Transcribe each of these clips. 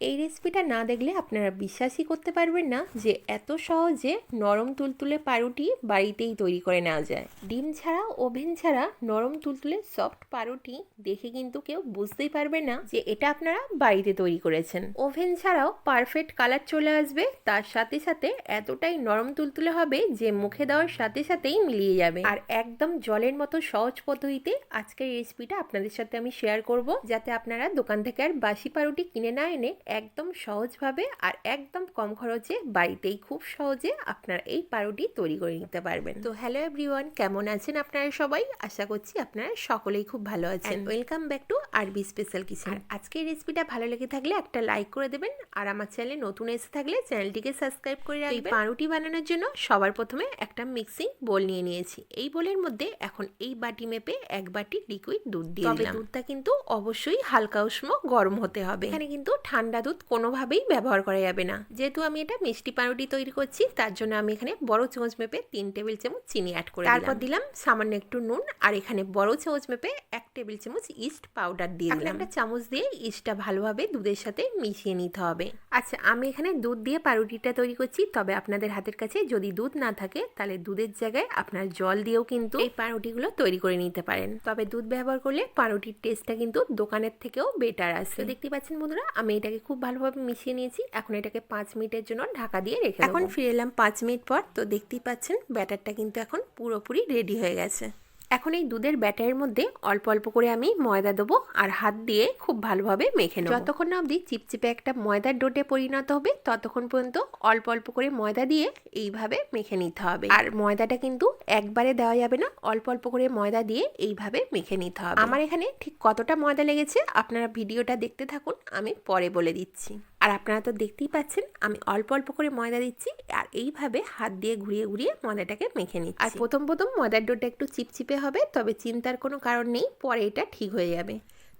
এই রেসিপিটা না দেখলে আপনারা বিশ্বাসই করতে পারবেন না যে এত সহজে নরম তুলতুলে পাউরুটি বাড়িতেই তৈরি করে নেওয়া যায়। ডিম ছাড়া, ওভেন ছাড়া নরম তুলতুলে সফট পাউরুটি দেখে কিন্তু কেউ বুঝতেই পারবে না যে এটা আপনারা বাড়িতে তৈরি করেছেন। ওভেন ছাড়াও পারফেক্ট কালার চলে আসবে, তার সাথে সাথে এতটাই নরম তুলতুলে হবে যে মুখে দেওয়ার সাথে সাথেই মিলিয়ে যাবে। আর একদম জলের মতো সহজ পদ্ধতিতে আজকের রেসিপিটা আপনাদের সাথে আমি শেয়ার করব, যাতে আপনারা দোকান থেকে আর বাসি পাউরুটি কিনে না এনে একদম সহজভাবে আর একদম কম খরচে বাড়িতেই খুব সহজে আপনারা এই পাউরুটি তৈরি করে নিতে পারবেন। তো হ্যালো এভরিওয়ান কেমন আছেন আপনারা সবাই? আশা করছি আপনারা সকলেই খুব ভালো আছেন। Welcome back to R B special kitchen আজকের রেসিপিটা ভালো লেগে থাকলে একটা লাইক করে দেবেন। আর আমার চ্যানেলে নতুন এসে থাকলে চ্যানেলটিকে সাবস্ক্রাইব করে রাখবেন। এই পাউরুটি বানানোর জন্য সবার প্রথমে একটা মিক্সিং বোল নিয়ে নিয়েছি। এই বোলের মধ্যে এখন এই বাটি মেপে এক বাটি লিকুইড দুধ দিয়ে তবে দুধটা কিন্তু অবশ্যই হালকা উষ্ণ গরম হতে হবে। এখানে কিন্তু ঠান্ডা দুধ কোনোভাবেই ব্যবহার করা যাবে না। যেহেতু আমি এটা মিষ্টি পাউরুটি তৈরি করছি তার জন্য আমি এখানে বড় চামচ মেপে তিন টেবিল চামচ চিনি অ্যাড করে তারপর দিলাম। সামান্য একটু নুন আর এখানে বড় চামচ মেপে এক টেবিল চামচ ইস্ট পাউডার দিয়ে দিলাম। একটা চামচ দিয়ে ইস্টটা ভালোভাবে দুধের সাথে মিশিয়ে নিতে হবে। আচ্ছা আমি এখানে দুধ দিয়ে পাউরুটিটা তৈরি করছি তবে আপনাদের হাতের কাছে যদি দুধ না থাকে তাহলে দুধের জায়গায় আপনার জল দিয়েও কিন্তু এই পাউরুটিগুলো তৈরি করে নিতে পারেন। তবে দুধ ব্যবহার করলে পাউরুটির টেস্টটা কিন্তু দোকানের থেকেও বেটার আসে। দেখতে পাচ্ছেন বন্ধুরা আমি এটাকে খুব ভালোভাবে মিশিয়ে নিয়েছি। এখন এটাকে পাঁচ মিনিটের জন্য ঢাকা দিয়ে রেখে এখন ফিরে এলাম পাঁচ মিনিট পর। তো দেখতেই পাচ্ছেন ব্যাটারটা কিন্তু এখন পুরোপুরি রেডি হয়ে গেছে। এখন এই দুধের ব্যাটারের মধ্যে অল্প অল্প করে আমি ময়দা দেবো আর হাত দিয়ে খুব ভালোভাবে মেখে নেব। যতক্ষণ না অবধি চিপচিপে একটা ময়দার ডোটে পরিণত হবে, ততক্ষণ পর্যন্ত অল্প অল্প করে ময়দা দিয়ে এইভাবে মেখে নিতে হবে। আর ময়দাটা কিন্তু একবারে দেওয়া যাবে না, অল্প অল্প করে ময়দা দিয়ে এইভাবে মেখে নিতে হবে। আমার এখানে ঠিক কতটা ময়দা লেগেছে আপনারা ভিডিওটা দেখতে থাকুন, আমি পরে বলে দিচ্ছি। আর আপনারা তো দেখতেই পাচ্ছেন আমি অল্প অল্প করে ময়দা দিচ্ছি আর এইভাবে হাত দিয়ে ঘুরিয়ে ঘুরিয়ে ময়দাটাকে মেখে নিচ্ছি। আর প্রথম প্রথম ময়দার ডোটা একটু চিপচিপে হবে তবে চিন্তার কোনো কারণ নেই পরে এটা ঠিক হয়ে যাবে।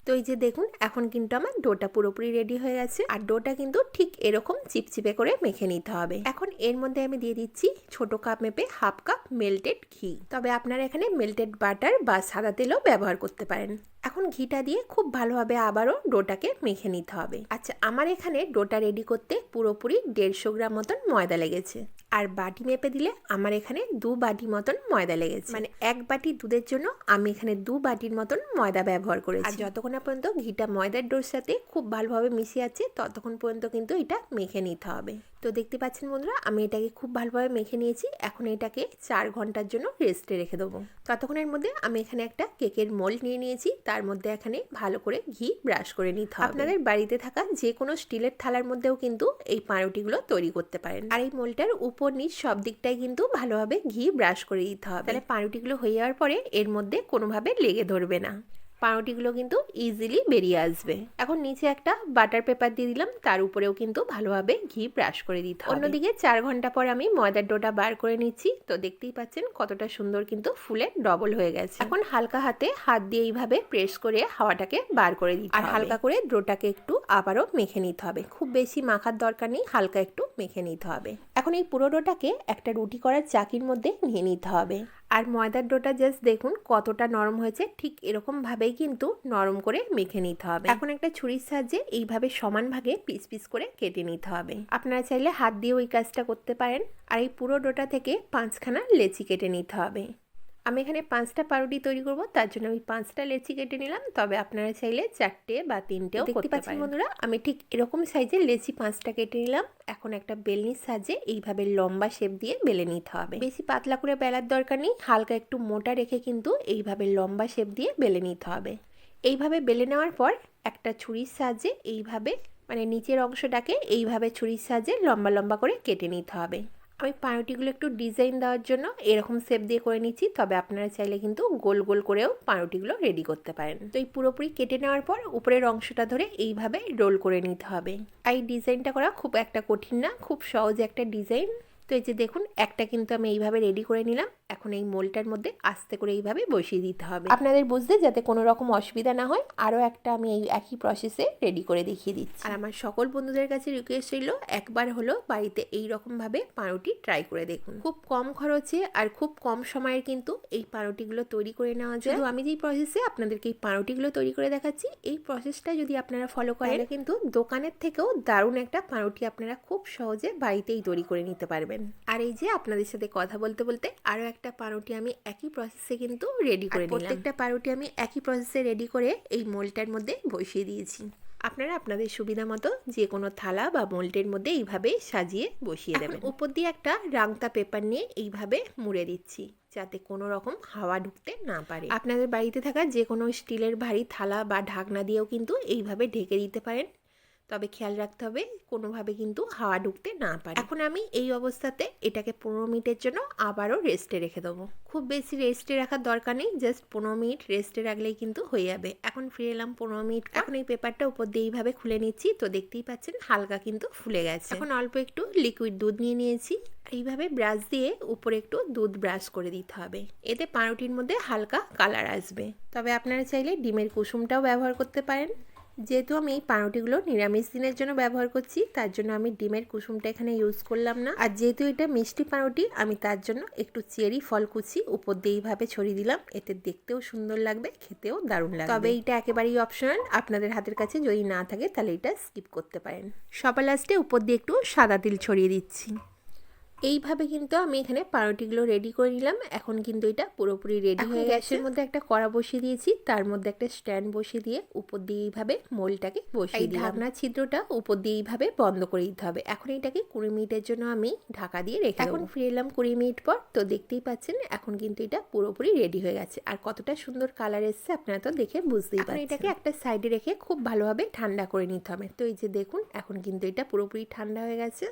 তো এই যে দেখুন এখন কিন্তু আমার ডোটা পুরোপুরি রেডি হয়ে গেছে আর ডোটা কিন্তু ঠিক এরকম চিপচিপে করে মেখে নিতে হবে। এখন এর মধ্যে আমি দিয়ে দিচ্ছি ছোট কাপ মেপে হাফ কাপ মেল্টেড ঘি। তবে আপনারা এখানে মেল্টেড বাটার বা সাদা তেলও ব্যবহার করতে পারেন। এখন ঘিটা দিয়ে খুব ভালোভাবে আবারও ডোটাকে মেখে নিতে হবে। আচ্ছা আমার এখানে ডোটা রেডি করতে পুরোপুরি দেড়শো গ্রাম মতন ময়দা লেগেছে। আর বাটি মেপে দিলে আমার এখানে দু বাটি মতন ময়দা লেগেছে। মানে এক বাটি দুধের জন্য আমি এখানে দু বাটির মতন ময়দা ব্যবহার করেছি। আর যতক্ষণ পর্যন্ত ঘিটা ময়দার ডোর সাথে খুব ভালোভাবে মিশে আছে, ততক্ষণ পর্যন্ত কিন্তু এটা মেখে নিতে হবে। তো দেখতে পাচ্ছেন বন্ধুরা, আমি এটাকে খুব ভালোভাবে মেখে নিয়েছি। এখন এটাকে চার ঘণ্টার জন্য রেস্টে রেখে দেবো। ততক্ষণের মধ্যে আমি এখানে একটা কেকের মোল্ড নিয়ে নিয়েছি। তার মধ্যে এখানে ভালো করে ঘি ব্রাশ করে নিতে হবে। আপনাদের বাড়িতে থাকা যে কোনো স্টিলের থালার মধ্যেও কিন্তু এই পাউরুটিগুলো তৈরি করতে পারেন। আর এই মোলটার উপর নিচ সব দিকটাই কিন্তু ভালোভাবে ঘি ব্রাশ করে দিতে হবে। তাহলে পাউরুটিগুলো হয়ে যাওয়ার পরে এর মধ্যে কোনোভাবে লেগে ধরবে না। পাউরুটিগুলো কিন্তু ইজিলি বেরিয়ে আসবে। এখন নিচে একটা বাটার পেপার দিয়ে দিলাম তার উপরেও কিন্তু ভালোভাবে ঘি ব্রাশ করে দিতে হবে। অন্যদিকে চার ঘণ্টা পর আমি ময়দার ডোটা বার করে নিচ্ছি তো দেখতেই পাচ্ছেন কতটা সুন্দর কিন্তু ফুলে ডবল হয়ে গেছে। এখন হালকা হাতে হাত দিয়ে এইভাবে প্রেস করে হাওয়াটাকে বার করে দিতে আর হালকা করে ডোটাকে একটু আবারও মেখে নিতে হবে। খুব বেশি মাখার দরকার নেই হালকা একটু মেখে নিতে হবে। এখন এই পুরো ডোটাকে একটা রুটি করার চাকির মধ্যে নিয়ে নিতে হবে। আর ময়দার ডোটা জাস্ট দেখুন কতটা নরম হয়েছে, ঠিক এরকমভাবেই কিন্তু নরম করে মেখে নিতে হবে। এখন একটা ছুরির সাহায্যে এইভাবে সমান ভাগে পিস পিস করে কেটে নিতে হবে। আপনারা চাইলে হাত দিয়ে ওই কাজটা করতে পারেন। আর এই পুরো ডোটা থেকে পাঁচখানা লেচি কেটে নিতে হবে। আমি এখানে পাঁচটা পাউরুটি তৈরি করব তার জন্য আমি পাঁচটা লেচি কেটে নিলাম। তবে আপনারা চাইলে চারটে বা তিনটেও দেখতে পাচ্ছেন বন্ধুরা আমি ঠিক এরকম সাইজের লেচি পাঁচটা কেটে নিলাম। এখন একটা বেলনির সাহায্যে এইভাবে লম্বা শেপ দিয়ে বেলে নিতে হবে। বেশি পাতলা করে বেলার দরকার নেই হালকা একটু মোটা রেখে কিন্তু এইভাবে লম্বা শেপ দিয়ে বেলে নিতে হবে। এইভাবে বেলে নেওয়ার পর একটা ছুরির সাহায্যে এইভাবে মানে নিচের অংশটাকে এইভাবে ছুরির সাহায্যে লম্বা লম্বা করে কেটে নিতে হবে। আমি পাউরুটিগুলো একটু ডিজাইন দেওয়ার জন্য এরকম শেপ দিয়ে করে নিচ্ছি, তবে আপনারা চাইলে কিন্তু গোল গোল করেও পাউরুটিগুলো রেডি করতে পারেন। তো এই পুরোপুরি কেটে নেওয়ার পর উপরের অংশটা ধরে এইভাবে রোল করে নিতে হবে। এই ডিজাইনটা করা খুব একটা কঠিন না, খুব সহজ একটা ডিজাইন তো এই যে দেখুন একটা কিন্তু আমি এইভাবে রেডি করে নিলাম। এখন এই মোলটার মধ্যে আস্তে করে এইভাবে বসিয়ে দিতে হবে। আপনাদের বুঝতে যাতে কোনো রকম অসুবিধা না হয় আরও একটা আমি এই একই প্রসেসে রেডি করে দেখিয়ে দিচ্ছি। আর আমার সকল বন্ধুদের কাছে রিকোয়েস্ট রইল একবার হলো বাড়িতে এই রকমভাবে পাউরুটি ট্রাই করে দেখুন। খুব কম খরচে আর খুব কম সময়ের কিন্তু এই পাউরুটিগুলো তৈরি করে নেওয়া যায়। আমি যেই প্রসেসে আপনাদেরকে এই পাউরুটিগুলো তৈরি করে দেখাচ্ছি এই প্রসেসটা যদি আপনারা ফলো করেন কিন্তু দোকানের থেকেও দারুণ একটা পাউরুটি আপনারা খুব সহজে বাড়িতেই তৈরি করে নিতে পারবেন। আর এই যে আপনাদের সাথে কথা বলতে বলতে আরও একটা পাউরুটি আমি একই প্রসেসে কিন্তু রেডি করে নিলাম। প্রত্যেকটা পাউরুটি আমি একই প্রসেসে রেডি করে এই মোলটার মধ্যে বসিয়ে দিয়েছি। আপনারা আপনাদের সুবিধা মতো যে কোনো থালা বা মোল্টের মধ্যে এইভাবে সাজিয়ে বসিয়ে দেবেন। উপর দিয়ে একটা রাংতা পেপার নিয়ে এইভাবে মুড়ে দিচ্ছি যাতে কোনো রকম হাওয়া ঢুকতে না পারে। আপনাদের বাড়িতে থাকা যে কোনো স্টিলের ভারী থালা বা ঢাকনা দিয়েও কিন্তু এইভাবে ঢেকে দিতে পারেন। তবে খেয়াল রাখতে হবে কোনোভাবে কিন্তু হাওয়া ঢুকতে না পারে। এখন আমি এই অবস্থাতে এটাকে পনেরো মিনিটের জন্য আবারও রেস্টে রেখে দেবো। খুব বেশি রেস্টে রাখার দরকার নেই জাস্ট পনেরো মিনিট রেস্টে রাখলেই কিন্তু হয়ে যাবে। এখন ফিরে এলাম পনেরো মিনিট এখন এই পেপারটা উপর দিয়ে এইভাবে খুলে নিচ্ছি, তো দেখতেই পাচ্ছেন হালকা কিন্তু ফুলে গেছে। এখন অল্প একটু লিকুইড দুধ নিয়ে নিয়েছি। এইভাবে ব্রাশ দিয়ে উপরে একটু দুধ ব্রাশ করে দিতে হবে। এতে পাউরুটির মধ্যে হালকা কালার আসবে। তবে আপনারা চাইলে ডিমের কুসুমটাও ব্যবহার করতে পারেন। যেহেতু আমি এই পাউরুটিগুলো নিরামিষ দিনের জন্য ব্যবহার করছি তার জন্য আমি ডিমের কুসুমটা এখানে ইউজ করলাম না। আর যেহেতু এটা মিষ্টি পাউরুটি আমি তার জন্য একটু চেরি ফল কুচি উপর দিয়ে এইভাবে ছড়িয়ে দিলাম। এতে দেখতেও সুন্দর লাগবে খেতেও দারুণ লাগবে। তবে এইটা একেবারেই অপশনাল আপনাদের হাতের কাছে যদি না থাকে তাহলে এটা স্কিপ করতে পারেন। সবার লাস্টে উপর দিয়ে একটু সাদা তিল ছড়িয়ে দিচ্ছি। এইভাবে কিন্তু আমি এখানে পাউরুটিগুলো রেডি করে নিলাম। এখন কিন্তু এটা পুরোপুরি রেডি হয়ে গ্যাসের মধ্যে একটা কড়া বসিয়ে দিয়েছি। তার মধ্যে একটা স্ট্যান্ড বসিয়ে দিয়ে উপর দিয়ে এইভাবে মোলটাকে বসিয়ে দিই ঢাকনা ছিদ্রটা উপর দিয়ে এইভাবে বন্ধ করে দিতে হবে। এখন এটাকে কুড়ি মিনিটের জন্য আমি ঢাকা দিয়ে রেখে এখন ফিরে এলাম কুড়ি মিনিট পর। তো দেখতেই পাচ্ছেন এখন কিন্তু এটা পুরোপুরি রেডি হয়ে গেছে। আর কতটা সুন্দর কালার এসছে আপনারা তো দেখে বুঝতেই পারেন এটাকে একটা সাইডে রেখে খুব ভালোভাবে ঠান্ডা করে নিতে হবে। তো এই যে দেখুন এখন কিন্তু এটা পুরোপুরি ঠান্ডা হয়ে গেছে।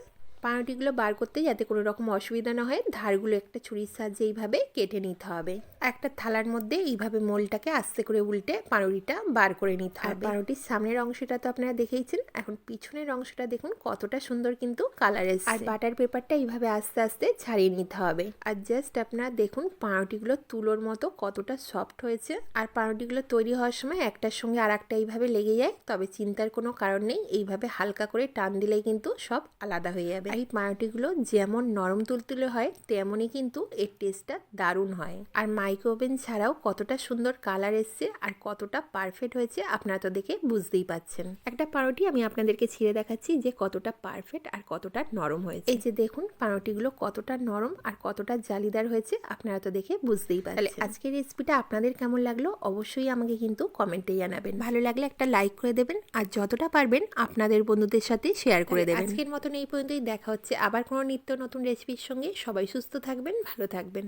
পাউরুটিগুলো বার করতে যাতে কোনো রকম অসুবিধা না হয় ধারগুলো একটা ছুরির সাহায্যে এইভাবে কেটে নিতে হবে। একটা থালার মধ্যে এইভাবে মোলটাকে আস্তে করে উল্টে পাউরুটিটা বার করে নিতে হবে। পাউরুটির সামনের অংশটা তো আপনারা দেখেইছেন এখন পিছনের অংশটা দেখুন কতটা সুন্দর কিন্তু কালার এসছে। আর বাটার পেপারটা এইভাবে আস্তে আস্তে ছাড়িয়ে নিতে হবে। আর জাস্ট আপনারা দেখুন পাউরুটিগুলো তুলোর মতো কতটা সফট হয়েছে। আর পাউরুটিগুলো তৈরি হওয়ার সময় একটার সঙ্গে আর একটা এইভাবে লেগে যায় তবে চিন্তার কোনো কারণ নেই এইভাবে হালকা করে টান দিলেই কিন্তু সব আলাদা হয়ে যাবে। এই পাউরুটিগুলো যেমন নরম তুলতুলে হয় তেমনই কিন্তু এর টেস্টটা দারুণ হয়। আর মাইক্রো ওভেন ছাড়াও কতটা সুন্দর কালার এসছে আর কতটা পারফেক্ট হয়েছে আপনারা তো দেখে বুঝতেই পাচ্ছেন। একটা পাউরুটি আমি আপনাদেরকে ছিঁড়ে দেখাচ্ছি যে কতটা পারফেক্ট আর কতটা নরম হয়েছে। এই যে দেখুন পাউরুটিগুলো কতটা নরম আর কতটা জালিদার হয়েছে আপনারা তো দেখে বুঝতেই পারছেন তাহলে আজকের রেসিপিটা আপনাদের কেমন লাগল অবশ্যই আমাকে কিন্তু কমেন্টে জানাবেন। ভালো লাগলে একটা লাইক করে দেবেন আর যতটা পারবেন আপনাদের বন্ধুদের সাথে শেয়ার করে দেবেন। আজকের মতন এই পর্যন্তই দেখা হচ্ছে আবার কোনো নিত্য নতুন রেসিপির সঙ্গে সবাই সুস্থ থাকবেন ভালো থাকবেন।